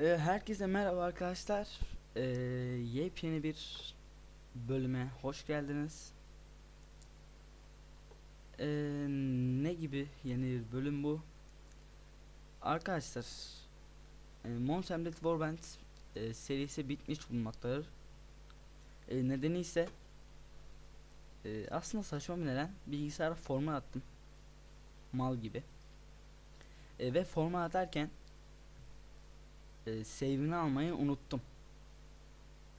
Ee, herkese merhaba arkadaşlar. Ee, yepyeni bir bölüme hoş geldiniz. Ee, ne gibi yeni bir bölüm bu? Arkadaşlar, e, Mons Hamlet Warband e, serisi bitmiş bulunmaktadır. E, nedeni ise e, aslında saçma bir neden bilgisayara format attım. Mal gibi. E, ve format atarken e, save'ini almayı unuttum.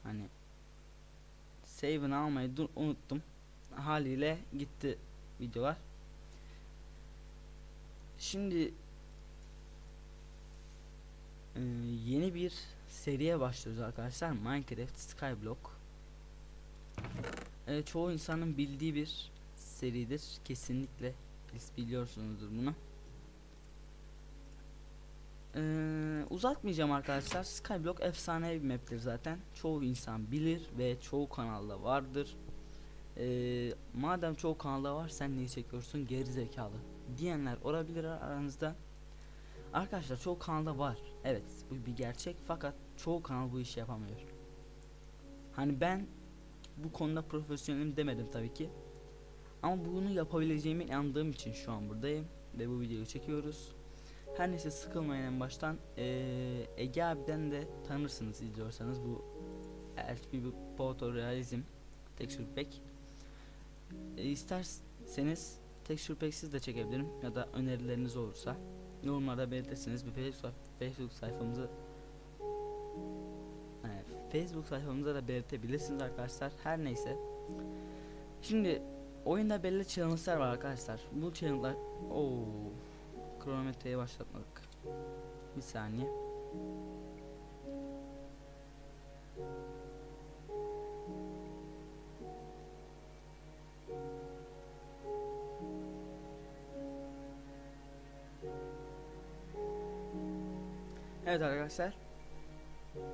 Hani save'ini almayı unuttum. Haliyle gitti videolar. Şimdi e, yeni bir seriye başlıyoruz arkadaşlar. Minecraft Skyblock. E, çoğu insanın bildiği bir seridir. Kesinlikle biliyorsunuzdur bunu. Ee, uzatmayacağım arkadaşlar. Skyblock efsane bir map'tir zaten. Çoğu insan bilir ve çoğu kanalda vardır. Ee, madem çoğu kanalda var sen niye çekiyorsun geri zekalı diyenler olabilir aranızda. Arkadaşlar çoğu kanalda var. Evet bu bir gerçek fakat çoğu kanal bu işi yapamıyor. Hani ben bu konuda profesyonelim demedim tabii ki. Ama bunu yapabileceğime inandığım için şu an buradayım ve bu videoyu çekiyoruz. Her neyse sıkılmayın en baştan. Ee, Ege abiden de tanırsınız izliyorsanız bu LP Photorealism Texture Pack. E, isterseniz Texture Pack siz de çekebilirim ya da önerileriniz olursa yorumlarda belirtirsiniz. Bir Facebook, Facebook sayfamızı e, Facebook sayfamıza da belirtebilirsiniz arkadaşlar. Her neyse. Şimdi oyunda belli challenge'lar var arkadaşlar. Bu challenge'lar ooo kronometreyi başlatmadık. Bir saniye. Evet arkadaşlar.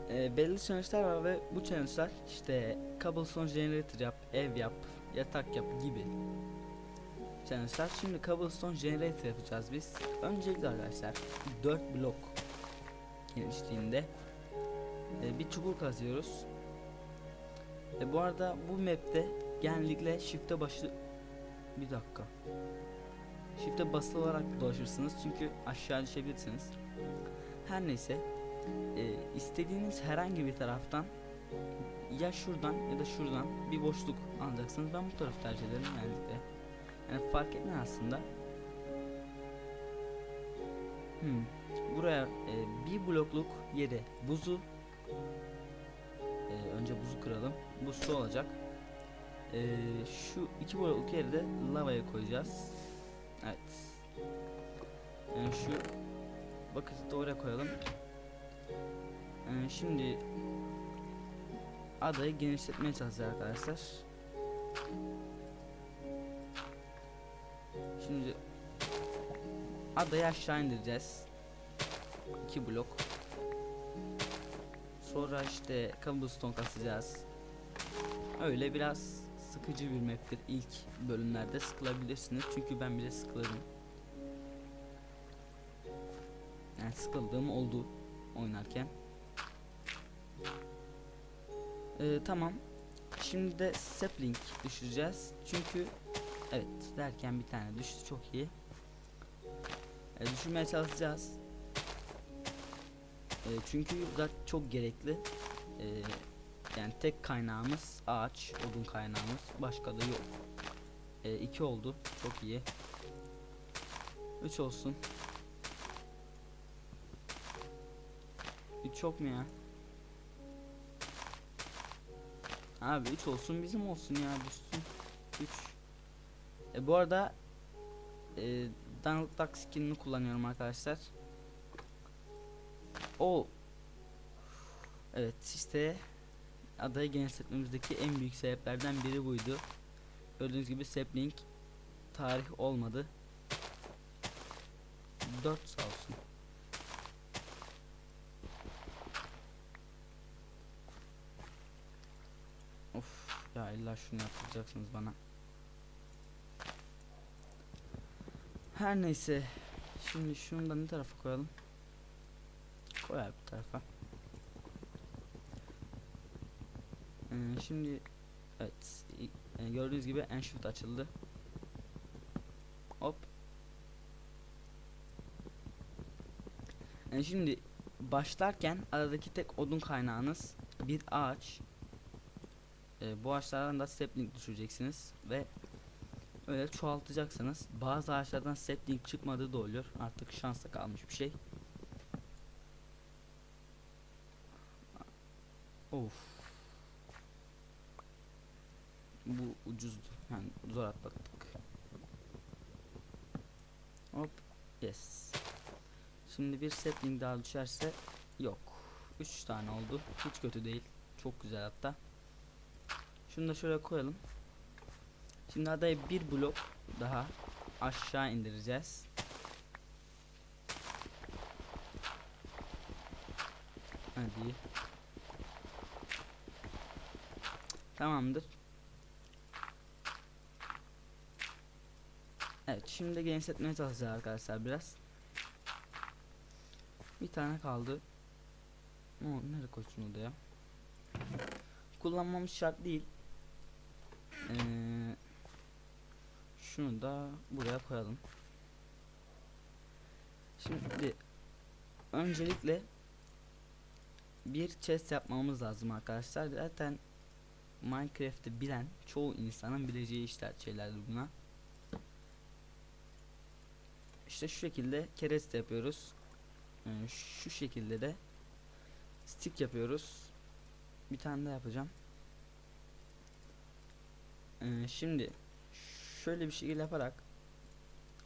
Ee, belli challenge'lar var ve bu challenge'lar işte cobblestone generator yap, ev yap, yatak yap gibi challenge'lar. Şimdi cobblestone generator yapacağız biz. Öncelikle arkadaşlar 4 blok genişliğinde e, bir çukur kazıyoruz. E, bu arada bu map'te genellikle shift'e başı bir dakika. Shift'e basılı olarak dolaşırsınız çünkü aşağı düşebilirsiniz. Her neyse e, istediğiniz herhangi bir taraftan ya şuradan ya da şuradan bir boşluk alacaksınız. Ben bu tarafı tercih ederim genellikle. Yani fark etmez aslında. Hmm. Buraya e, bir blokluk yere buzu e, önce buzu kıralım. Bu su olacak. E, şu iki blokluk yeri de lavaya koyacağız. Evet. Yani şu bakıtı da oraya koyalım. E, şimdi adayı genişletmeye çalışacağız arkadaşlar. Şimdi adayı aşağı indireceğiz. İki blok. Sonra işte cobblestone kasacağız. Öyle biraz sıkıcı bir map'tir ilk bölümlerde sıkılabilirsiniz çünkü ben bile sıkılırım. Yani sıkıldığım oldu oynarken. Ee, tamam. Şimdi de sapling düşüreceğiz. Çünkü Evet derken bir tane düştü çok iyi. E, düşürmeye çalışacağız. E, çünkü zaten çok gerekli. E, yani tek kaynağımız ağaç, odun kaynağımız. Başka da yok. E, iki oldu. Çok iyi. Üç olsun. Üç çok mu ya? Abi 3 olsun bizim olsun ya düşsün. 3 e, bu arada e, Donald Duck skinini kullanıyorum arkadaşlar. O Evet işte adayı genişletmemizdeki en büyük sebeplerden biri buydu. Gördüğünüz gibi sapling tarih olmadı. 4 sağ olsun. Of ya illa şunu yapacaksınız bana. Her neyse. Şimdi şunu da ne tarafa koyalım? koyar bir tarafa. Ee, şimdi evet e, gördüğünüz gibi Enchant açıldı. Hop. Ee, şimdi başlarken aradaki tek odun kaynağınız bir ağaç. Ee, bu ağaçlardan da sapling düşüreceksiniz ve öyle çoğaltacaksınız. Bazı ağaçlardan sapling çıkmadığı da oluyor. Artık şansa kalmış bir şey. Of. Bu ucuzdu. Yani zor atlattık. Hop. Yes. Şimdi bir sapling daha düşerse yok. 3 tane oldu. Hiç kötü değil. Çok güzel hatta. Şunu da şöyle koyalım. Şimdi adayı bir blok daha aşağı indireceğiz. Hadi. Tamamdır. Evet şimdi genişletmeye çalışacağız arkadaşlar biraz. Bir tane kaldı. O nereye koysun o da ya? Kullanmamız şart değil. Ee, şunu da buraya koyalım. Şimdi öncelikle bir chest yapmamız lazım arkadaşlar. Zaten Minecraft'ı bilen çoğu insanın bileceği işler şeylerdir buna. İşte şu şekilde kereste yapıyoruz. Ee, şu şekilde de stick yapıyoruz. Bir tane daha yapacağım. Ee, şimdi şöyle bir şekilde yaparak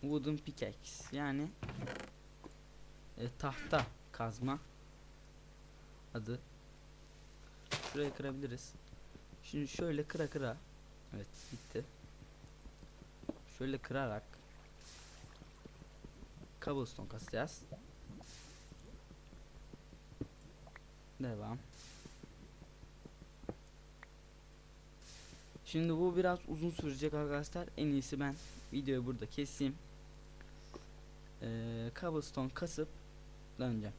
wooden pickaxe yani e, tahta kazma adı. Şuraya kırabiliriz. Şimdi şöyle kıra kıra evet bitti. Şöyle kırarak cobblestone kasacağız. Devam. Şimdi bu biraz uzun sürecek arkadaşlar. En iyisi ben videoyu burada keseyim. Ee, cobblestone kasıp döneceğim.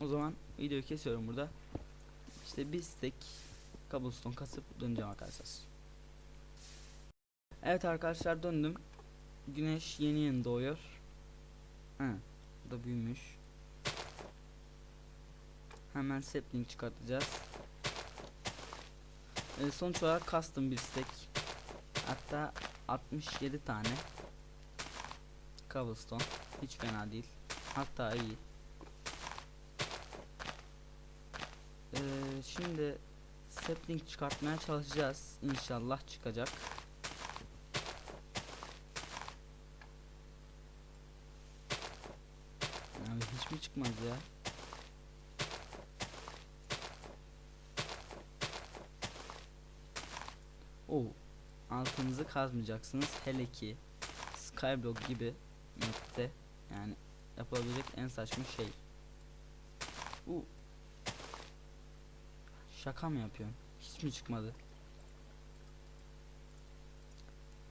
O zaman videoyu kesiyorum burada. İşte bir stack cobblestone kasıp döneceğim arkadaşlar. Evet arkadaşlar döndüm. Güneş yeni yeni doğuyor. Ha, bu da büyümüş. Hemen sapling çıkartacağız. Ee, sonuç olarak custom bir stack. Hatta 67 tane cobblestone. Hiç fena değil. Hatta iyi. Ee, şimdi sapling çıkartmaya çalışacağız. İnşallah çıkacak. Abi hiç mi çıkmaz ya? Oo, altınızı kazmayacaksınız. Hele ki Skyblock gibi map'te yani yapılabilecek en saçma şey. U Şaka mı yapıyorsun? Hiç mi çıkmadı?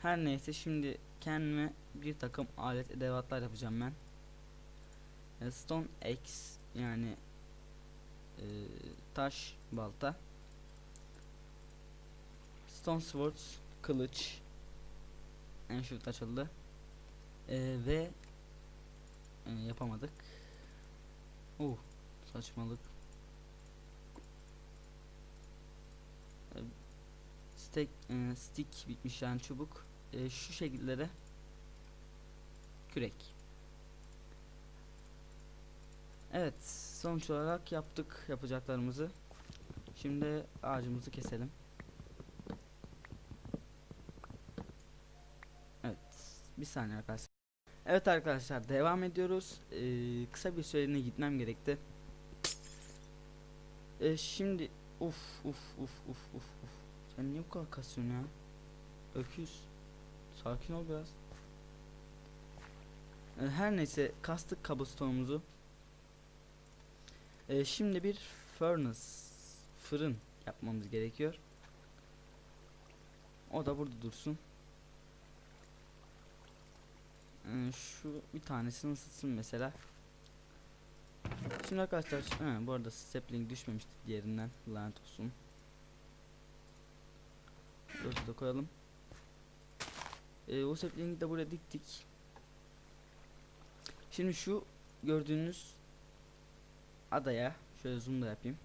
Her neyse şimdi kendime bir takım alet edevatlar yapacağım ben. E, Stone Axe yani e, taş balta. Stone Swords kılıç. Enchant açıldı. E, ve e, yapamadık. Oh saçmalık. E, stick, e, stick bitmiş yani çubuk. E, şu şekillere kürek. Evet, sonuç olarak yaptık yapacaklarımızı. Şimdi ağacımızı keselim. Evet, bir saniye arkadaşlar. Evet arkadaşlar, devam ediyoruz. Ee, kısa bir süreliğine gitmem gerekti. Ee, şimdi, uf uf uf uf uf uf. Sen niye bu kadar kasıyorsun ya? Öküz. Sakin ol biraz. Ee, her neyse, kastık cobblestone'umuzu. Ee, şimdi bir furnace fırın yapmamız gerekiyor. O da burada dursun. Ee, şu bir tanesini ısıtsın mesela. Şimdi arkadaşlar ha, bu arada sapling düşmemişti diğerinden lanet olsun. Burası da koyalım. Ee, o sapling'i de buraya diktik. Şimdi şu gördüğünüz adaya şöyle zoom da yapayım.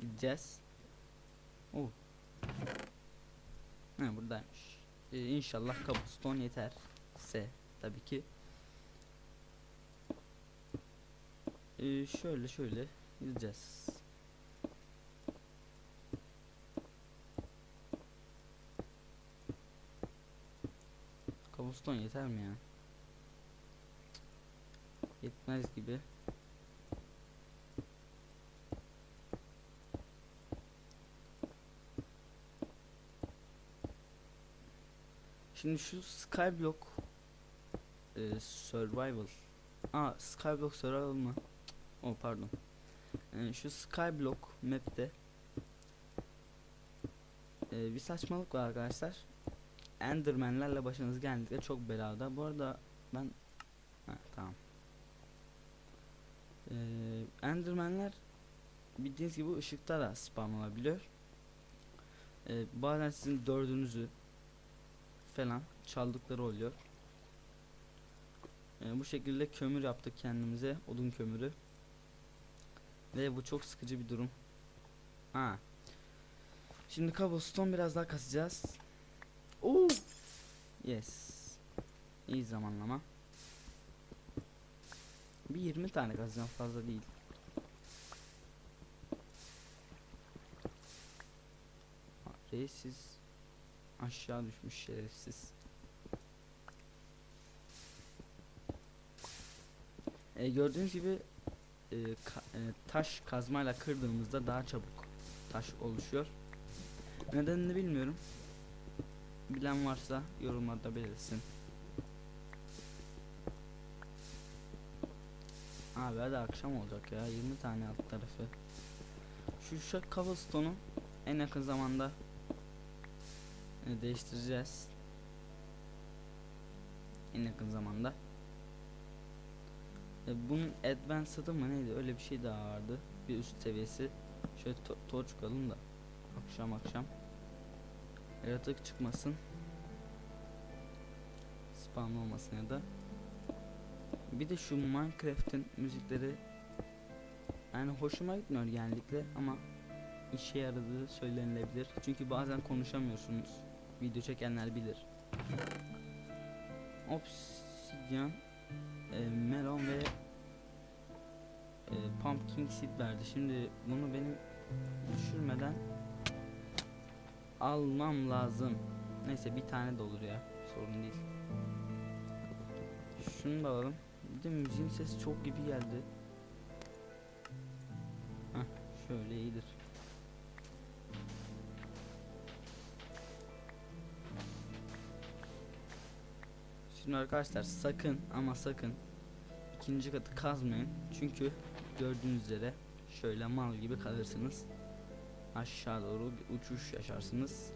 Gideceğiz. Oh. Ha buradaymış. Ee, inşallah cobblestone yeter. Se tabii ki. Ee, şöyle şöyle gideceğiz. Cobblestone yeter mi ya? Yetmez gibi. Şimdi şu Skyblock e, Survival. Aa Skyblock Survival mı? Cık, Oh pardon. E, şu Skyblock map'te e, bir saçmalık var arkadaşlar. Enderman'lerle başınız genellikle çok belada. Bu arada ben ha, tamam. E, Enderman'ler bildiğiniz gibi ışıkta da spawn olabiliyor. E, bazen sizin dördünüzü falan çaldıkları oluyor. E, bu şekilde kömür yaptık kendimize, odun kömürü. Ve bu çok sıkıcı bir durum. Ha. Şimdi cobblestone biraz daha kasacağız. Oo. Yes. İyi zamanlama. Bir 20 tane kazacağım fazla değil. Ha, Reissiz aşağı düşmüş şerefsiz. E, gördüğünüz gibi e, ka- e, taş kazmayla kırdığımızda daha çabuk taş oluşuyor. Nedenini bilmiyorum. Bilen varsa yorumlarda belirsin. Abi hadi akşam olacak ya 20 tane alt tarafı. Şu şu cobblestone'u en yakın zamanda e, değiştireceğiz. En yakın zamanda. E, bunun advanced'ı mı neydi öyle bir şey daha vardı. Bir üst seviyesi. Şöyle to torch koyalım da akşam akşam yaratık çıkmasın. Spam olmasın ya da. Bir de şu Minecraft'in müzikleri yani hoşuma gitmiyor genellikle ama işe yaradığı söylenilebilir. Çünkü bazen konuşamıyorsunuz. Video çekenler bilir. Obsidian e, melon ve e, pumpkin seed verdi. Şimdi bunu benim düşürmeden almam lazım. Neyse bir tane de olur ya. Sorun değil. Şunu da alalım. Bir de müziğin sesi çok gibi geldi. Heh, şöyle iyidir. Şimdi arkadaşlar sakın ama sakın ikinci katı kazmayın. Çünkü gördüğünüz üzere şöyle mal gibi kalırsınız. Aşağı doğru bir uçuş yaşarsınız.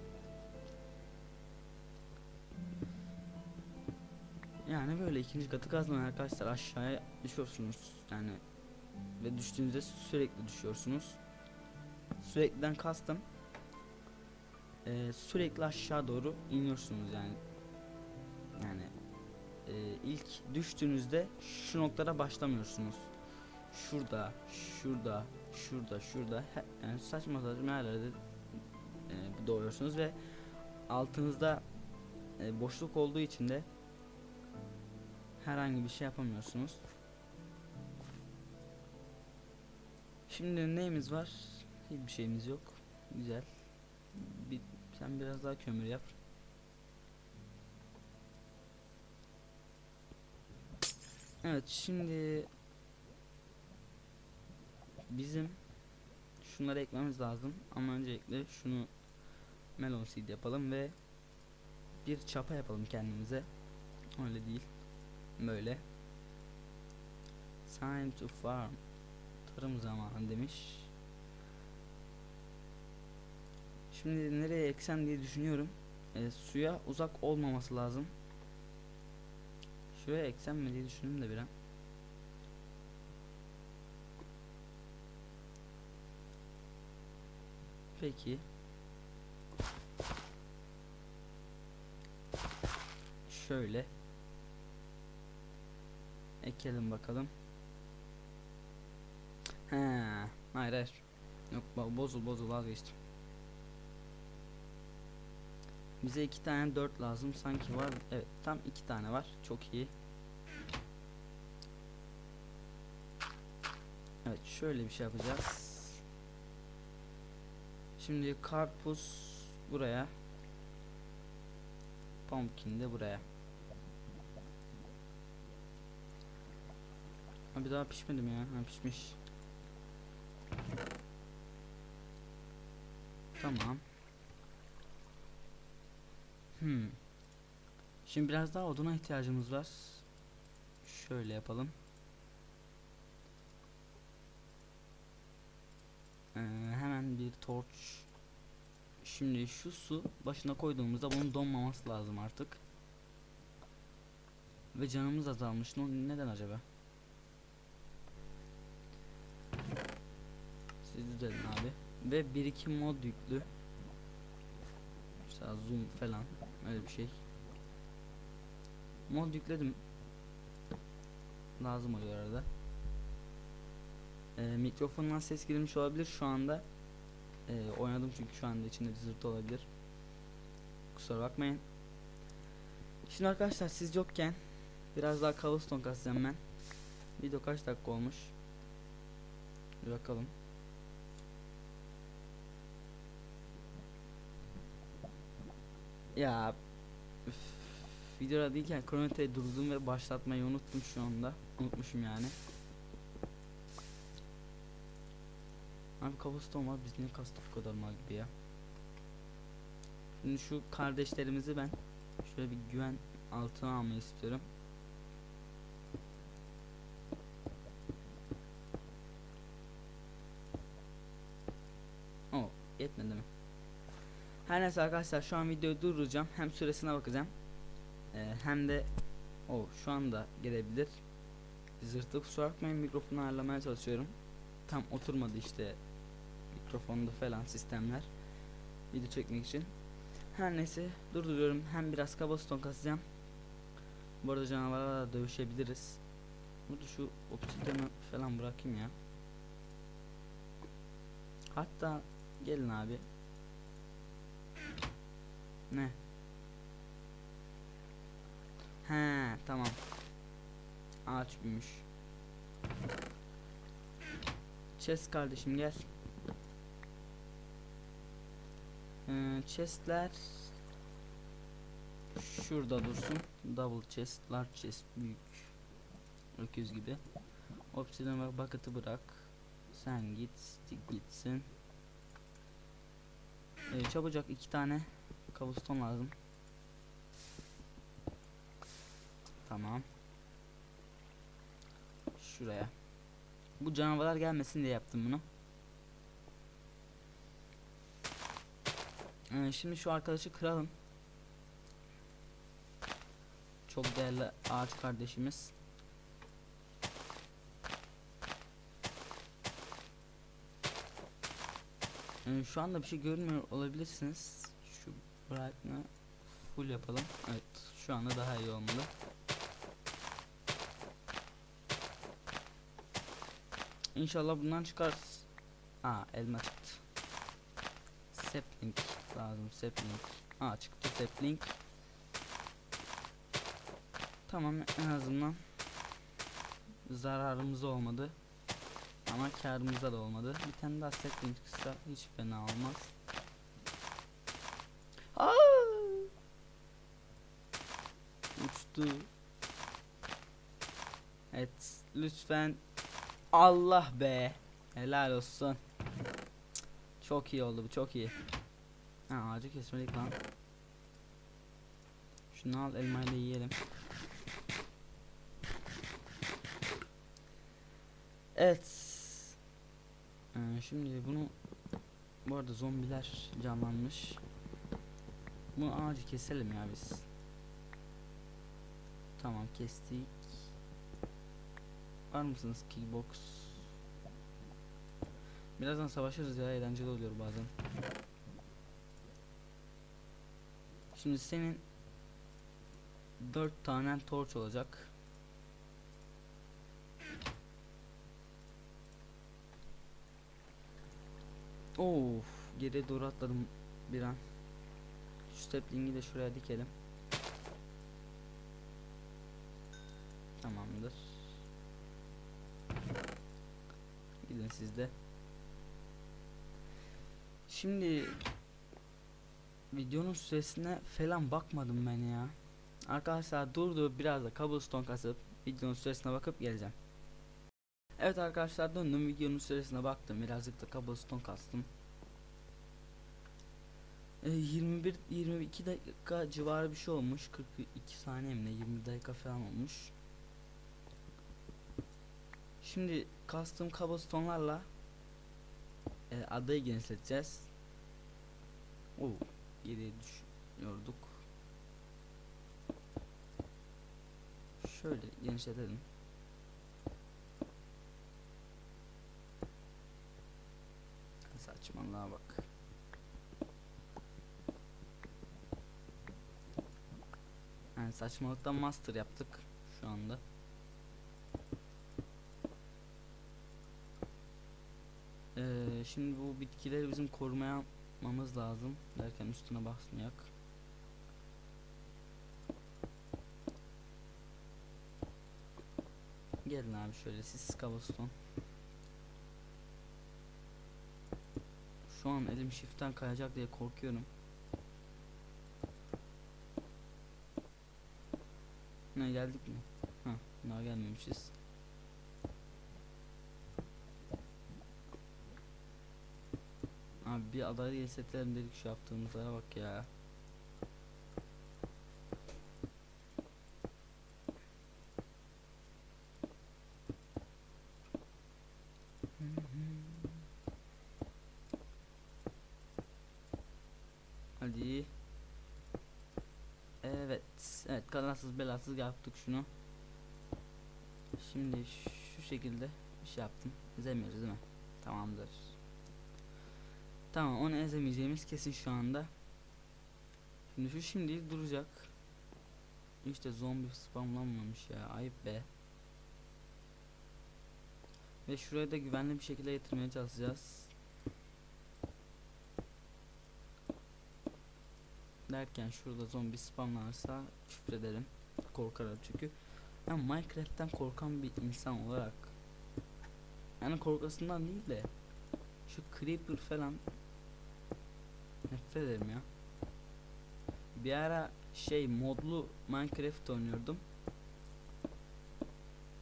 Yani böyle ikinci katı kazmayın arkadaşlar aşağıya düşüyorsunuz yani ve düştüğünüzde sürekli düşüyorsunuz. Sürekliden kastım eee, sürekli aşağı doğru iniyorsunuz. Yani eee, ilk düştüğünüzde şu noktada başlamıyorsunuz. Şurada, şurada, şurada, şurada he, yani saçma saçma yerlerde eee, doğuyorsunuz ve altınızda eee, boşluk olduğu için de herhangi bir şey yapamıyorsunuz. Şimdi neyimiz var? Hiçbir şeyimiz yok. Güzel. Bir, sen biraz daha kömür yap. Evet şimdi bizim şunları ekmemiz lazım ama öncelikle şunu melon seed yapalım ve bir çapa yapalım kendimize. Öyle değil. Böyle. Time to farm. Tarım zamanı demiş. Şimdi nereye eksem diye düşünüyorum. E, suya uzak olmaması lazım. Şuraya eksem mi diye düşündüm de bir an. Peki. Şöyle. Ekelim bakalım. He, hayır hayır. Yok bozul bozul vazgeçtim. Bize iki tane dört lazım sanki var. Evet tam iki tane var. Çok iyi. Evet şöyle bir şey yapacağız. Şimdi karpuz buraya. Pumpkin de buraya. Ha bir daha pişmedim ya. Ha pişmiş. Tamam. Hmm. Şimdi biraz daha oduna ihtiyacımız var. Şöyle yapalım. Ee, hemen bir torç. Şimdi şu su başına koyduğumuzda bunun donmaması lazım artık. Ve canımız azalmış. Neden acaba? Siz düzelin abi. Ve bir iki mod yüklü. Mesela zoom falan öyle bir şey. Mod yükledim. Lazım oluyor arada. Ee, mikrofondan ses girmiş olabilir şu anda. Ee, oynadım çünkü şu anda içinde zırt olabilir. Kusura bakmayın. Şimdi arkadaşlar siz yokken biraz daha cobblestone kasacağım ben. Video kaç dakika olmuş? Bir bakalım. Ya üf, videoda değilken kronometreyi durdum ve başlatmayı unuttum şu anda. Unutmuşum yani. Abi cobblestone var biz niye kastık bu kadar mal gibi ya. Şimdi şu kardeşlerimizi ben şöyle bir güven altına almayı istiyorum. O yetmedi mi? Her neyse arkadaşlar şu an videoyu durduracağım. Hem süresine bakacağım. Ee, hem de o şu anda gelebilir. Zırtı kusura bakmayın mikrofonu ayarlamaya çalışıyorum. Tam oturmadı işte mikrofonda falan sistemler. Video çekmek için. Her neyse durduruyorum. Hem biraz kabaston kasacağım. Bu arada canavarlarla da dövüşebiliriz. Burada şu obsidiyonu falan bırakayım ya. Hatta gelin abi. Ne? He tamam. Ağaç büyümüş. Chest kardeşim gel. Ee, chestler şurada dursun. Double chest, large chest, büyük. Öküz gibi. Obsidian ve bucket'ı bırak. Sen git, stick gitsin. Ee, çabucak iki tane cobblestone lazım. Tamam. Şuraya. Bu canavarlar gelmesin diye yaptım bunu. Ee, şimdi şu arkadaşı kıralım. Çok değerli ağaç kardeşimiz. Ee, şu anda bir şey görmüyor olabilirsiniz. Bright'ını full yapalım. Evet, şu anda daha iyi olmalı. İnşallah bundan çıkarız. Aa elma çıktı. Sapling lazım sapling. Aa çıktı sapling. Tamam en azından zararımız olmadı. Ama karımıza da olmadı. Bir tane daha sapling çıksa hiç fena olmaz. Aa! Uçtu. Evet lütfen Allah be. Helal olsun. Çok iyi oldu bu çok iyi. Ha ağacı kesmedik lan. Şunu al elmayla yiyelim. Evet. Ee, şimdi bunu bu arada zombiler canlanmış. Bu ağacı keselim ya biz. Tamam kestik. Var mısınız keybox? Birazdan savaşırız ya eğlenceli oluyor bazen. Şimdi senin dört tane torç olacak. Of, geriye doğru atladım bir an. Şu stepling'i de şuraya dikelim. Tamamdır. Gidin siz de. Şimdi videonun süresine falan bakmadım ben ya. Arkadaşlar durdu biraz da cobblestone kasıp videonun süresine bakıp geleceğim. Evet arkadaşlar döndüm videonun süresine baktım birazcık da cobblestone kastım. Ee, 21 22 dakika civarı bir şey olmuş 42 saniye mi ne 20 dakika falan olmuş. Şimdi kastım cobblestone'larla e, adayı genişleteceğiz. Oo, geriye düşüyorduk. Şöyle genişletelim. Saçmalığa bak. Yani saçmalıktan master yaptık şu anda. Ee, şimdi bu bitkileri bizim korumaya almamız lazım derken üstüne basmayak. Gelin abi şöyle siz cobblestone. Şu an elim shift'ten kayacak diye korkuyorum. Ne geldik mi? Ha, daha gelmemişiz. Abi bir adayı yesetlerim dedik şu yaptığımızlara bak ya. Hadi. Evet. Evet kazasız belasız yaptık şunu. Şimdi şu şekilde bir şey yaptım. Ezemiyoruz değil mi? Tamamdır. Tamam onu ezemeyeceğimiz kesin şu anda. Şimdi şu şimdilik duracak. İşte zombi spamlanmamış ya ayıp be. Ve şuraya da güvenli bir şekilde getirmeye çalışacağız. Derken şurada zombi spamlanırsa küfrederim. Korkarım çünkü. Ben Minecraft'ten korkan bir insan olarak yani korkasından değil de şu creeper falan nefret ederim ya. Bir ara şey modlu Minecraft oynuyordum.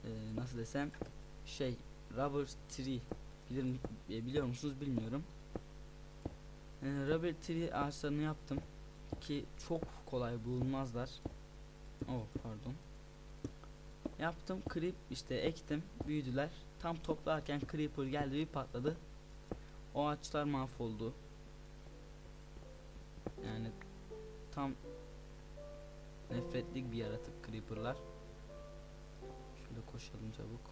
Ee, nasıl desem şey Rubber Tree bilir, e, biliyor musunuz bilmiyorum. Ee, Rubber Tree ağaçlarını yaptım ki çok kolay bulunmazlar. Oh pardon. Yaptım creep işte ektim büyüdüler. Tam toplarken creeper geldi bir patladı. O ağaçlar mahvoldu. Yani tam nefretlik bir yaratık creeperlar. Şöyle koşalım çabuk.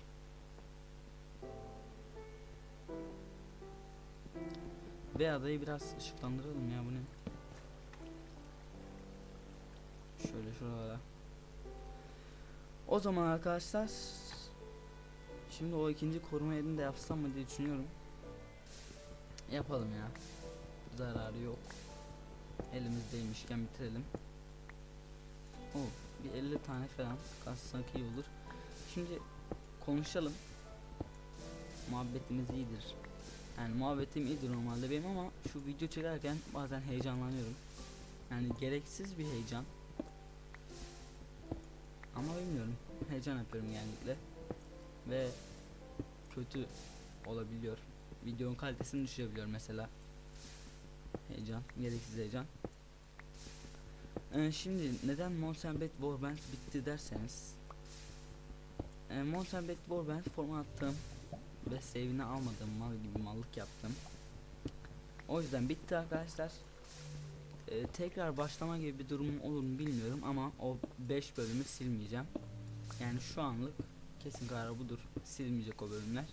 Ve adayı biraz ışıklandıralım ya bu ne? Şöyle şuralara. O zaman arkadaşlar Şimdi o ikinci koruma yerini de yapsam mı diye düşünüyorum. Yapalım ya. Zararı yok. Elimizdeymişken bitirelim. O bir 50 tane falan kassak iyi olur. Şimdi konuşalım. Muhabbetimiz iyidir. Yani muhabbetim iyidir normalde benim ama şu video çekerken bazen heyecanlanıyorum. Yani gereksiz bir heyecan. Ama bilmiyorum. Heyecan yapıyorum genellikle. Ve kötü olabiliyor. Videonun kalitesini düşürebiliyor mesela. Heyecan, gereksiz heyecan. Ee, şimdi neden Monsenbet Warband bitti derseniz e, Monsenbet Warband forma attım ve save'ini almadım mal gibi mallık yaptım. O yüzden bitti arkadaşlar. Ee, tekrar başlama gibi bir durumum olur mu bilmiyorum ama o 5 bölümü silmeyeceğim. Yani şu anlık kesin kararı budur. Silmeyecek o bölümler.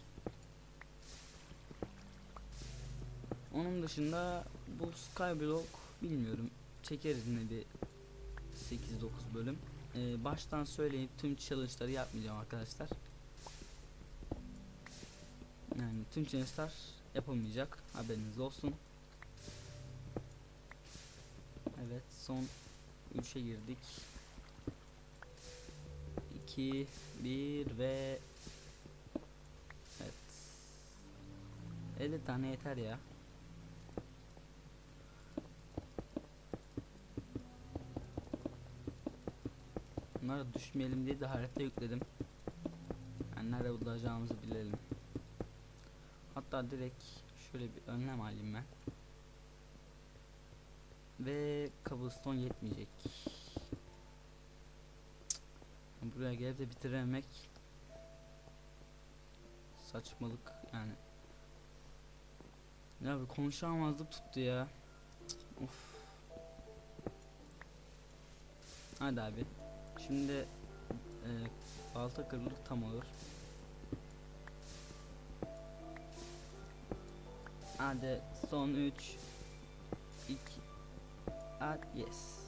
Onun dışında bu Skyblock bilmiyorum. Çekeriz yine bir 8-9 bölüm. Ee, baştan söyleyip tüm challenge'ları yapmayacağım arkadaşlar. Yani tüm challenge'lar yapamayacak. Haberiniz olsun. Evet son 3'e girdik. 2 1 ve Evet 50 tane yeter ya Bunlara düşmeyelim diye de harita yükledim yani nerede bulacağımızı bilelim Hatta direkt şöyle bir önlem alayım ben Ve cobblestone yetmeyecek Buraya gelip de bitiremek saçmalık yani. Ya bir konuşamazlık tuttu ya. Of. Hadi abi. Şimdi e, balta kırılır tam olur. Hadi son 3 2 Hadi yes.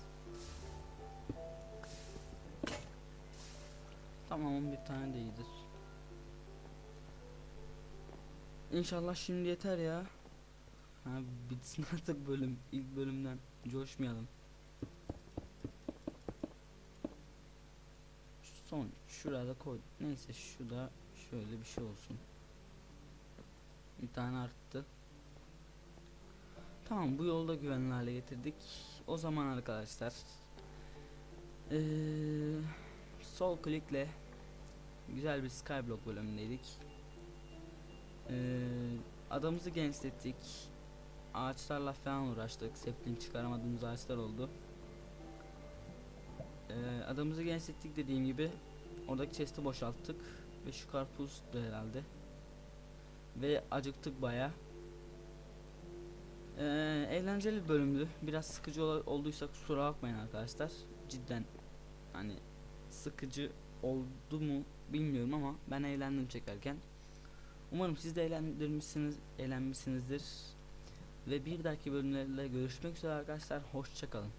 Tamam bir tane de iyidir. İnşallah şimdi yeter ya. Ha bitsin artık bölüm ilk bölümden coşmayalım. Son şurada koy. Neyse şu da şöyle bir şey olsun. Bir tane arttı. Tamam bu yolda güvenli hale getirdik. O zaman arkadaşlar eee sol klikle güzel bir skyblock bölümündeydik. Ee, adamızı genişlettik. Ağaçlarla falan uğraştık. Sapling çıkaramadığımız ağaçlar oldu. Ee, adamımızı genişlettik dediğim gibi. Oradaki chest'i boşalttık. Ve şu karpuz da herhalde. Ve acıktık baya. Ee, eğlenceli bir bölümdü. Biraz sıkıcı ol- olduysa kusura bakmayın arkadaşlar. Cidden hani sıkıcı oldu mu bilmiyorum ama ben eğlendim çekerken. Umarım siz de eğlendirmişsiniz, eğlenmişsinizdir. Ve bir dahaki bölümlerle görüşmek üzere arkadaşlar. Hoşçakalın.